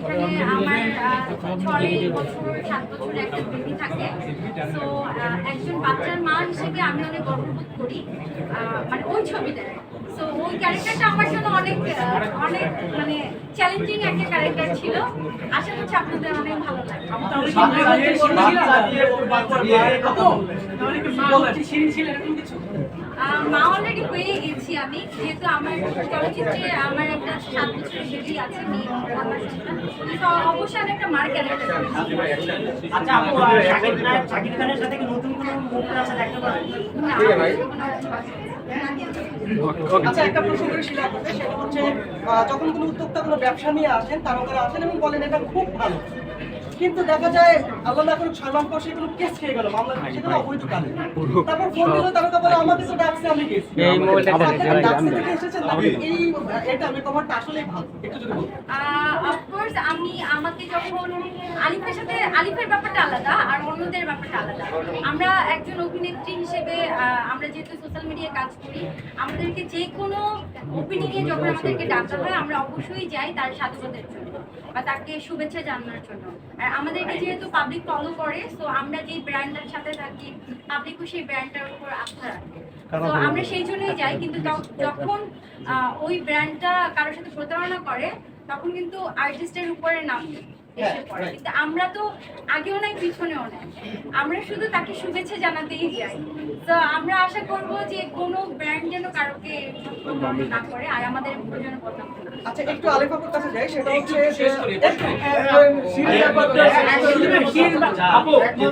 এখানে আমার ছয় বছর একটা থাকে। তো একজন বাচ্চার মা হিসেবে আমি অনেক গর্ববোধ করি। মানে ওই ওই ক্যারেক্টারটা আমার জন্য অনেক অনেক মানে চ্যালেঞ্জিং একটা ক্যারেক্টার ছিল। আশা করছি আপনাদের অনেক ভালো লাগবে। আহ, মা অলরেডি পেয়ে গেছি আমি যেহেতু আমার চলচ্চিত্রে আমার একটা সাত বছরের বেবি আছে মেয়ে আমার তো অবশ্যই আমি একটা মার ক্যারেক্টার আচ্ছা আপু শাকিব খানের সাথে কি নতুন কোনো মুখ আছে দেখতে পারেন আচ্ছা একটা সেটা হচ্ছে যখন কোনো উদ্যোক্তা কোনো ব্যবসা নিয়ে আসেন তারকারা আসেন এবং বলেন এটা খুব ভালো। কিন্তু দেখা যায় আল্লাহ না করুক ছয় মাস পর সেগুলো কেস খেয়ে গেল মামলা সেগুলো অবৈধ কাজে তারপর ফোন দিল তারা বলে আমাদের তো ডাকছে আমি গেছি। এই মোবাইলটা আপনারা দেখতে ডাকছে থেকে এসেছেন এই এটা আমি কভারটা আসলেই ভালো। একটু যদি বলতেন অফকোর্স আমি আমাকে যখন আলিফের সাথে আলিফের ব্যাপারটা আলাদা আর অন্যদের ব্যাপারটা আলাদা। আমরা একজন অভিনেত্রী হিসেবে আমরা যেহেতু সোশ্যাল মিডিয়ায় কাজ করি আমাদেরকে যে কোনো ওপিনিয়নে যখন আমাদেরকে ডাকা হয় আমরা অবশ্যই যাই তার সাধুবাদের জন্য বা তাকে শুভেচ্ছা জানানোর জন্য। আর আমাদেরকে যেহেতু পাবলিক ফলো করে তো আমরা যে ব্র্যান্ডের সাথে থাকি পাবলিকও সেই ব্র্যান্ডটার উপর আস্থা রাখে। তো আমরা সেই জন্যই যাই কিন্তু যখন ওই ব্র্যান্ডটা কারোর সাথে প্রতারণা করে তখন কিন্তু আর্টিস্টের উপরে নাম এসে পড়ে কিন্তু আমরা তো আগেও নাই পিছনেও নাই আমরা শুধু তাকে শুভেচ্ছা জানাতেই যাই তো আমরা আশা করব যে কোনো ব্র্যান্ড যেন কারোকে না করে আর আমাদের যেন বদনাম আচ্ছা একটু কাছে যাই সেটা হচ্ছে একটু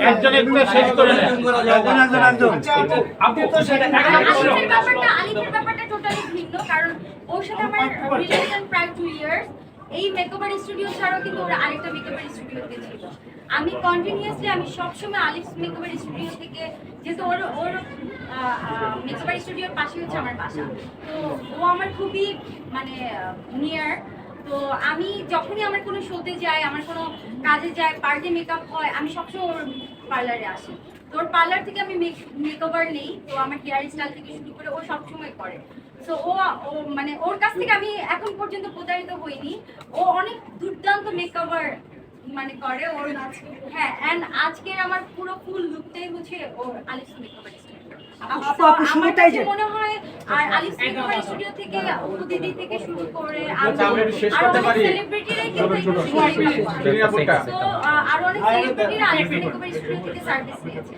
একজন ব্যাপারটা আলিফের ব্যাপারটা টোটালি ভিন্ন কারণ ওর সাথে আমার রিলেশন প্রায় এই মেকওভার স্টুডিও ছাড়াও কিন্তু ওরা আরেকটা মেকওভার স্টুডিওতে ছিল। আমি কন্টিনিউয়াসলি আমি সবসময় আলিফ মেকওভার স্টুডিও থেকে যেহেতু ওর ওর মেকওভার স্টুডিওর পাশে হচ্ছে আমার বাসা। তো ও আমার খুবই মানে নিয়ার তো আমি যখনই আমার কোনো শোতে যাই, আমার কোনো কাজে যাই পার্টি মেকআপ হয়, আমি সবসময় ওর পার্লারে আসি। তোর পার্লার থেকে আমি মেকওভার নেই তো আমার হেয়ার স্টাইল থেকে শুরু করে ও সবসময় করে। তো ও ও মানে ওর কাছ থেকে আমি এখন পর্যন্ত প্রতারিত হইনি। ও অনেক দুর্দান্ত মেকওভার মানে করে ওর হ্যাঁ অ্যান্ড আজকের আমার পুরো ফুল লুকটাই হচ্ছে ওর আলিস মেকওভার আপু, আপু, মনে হয় আর আলিস মেকওভার স্টুডিও থেকে অপু দিদি থেকে শুরু করে আমি আচ্ছা, আমরা অনেক সেলিব্রিটিরাই কিন্তু আর অনেক সেলিব্রিটিরা আলিস মেকওভার স্টুডিও থেকে সার্ভিস নিয়েছে।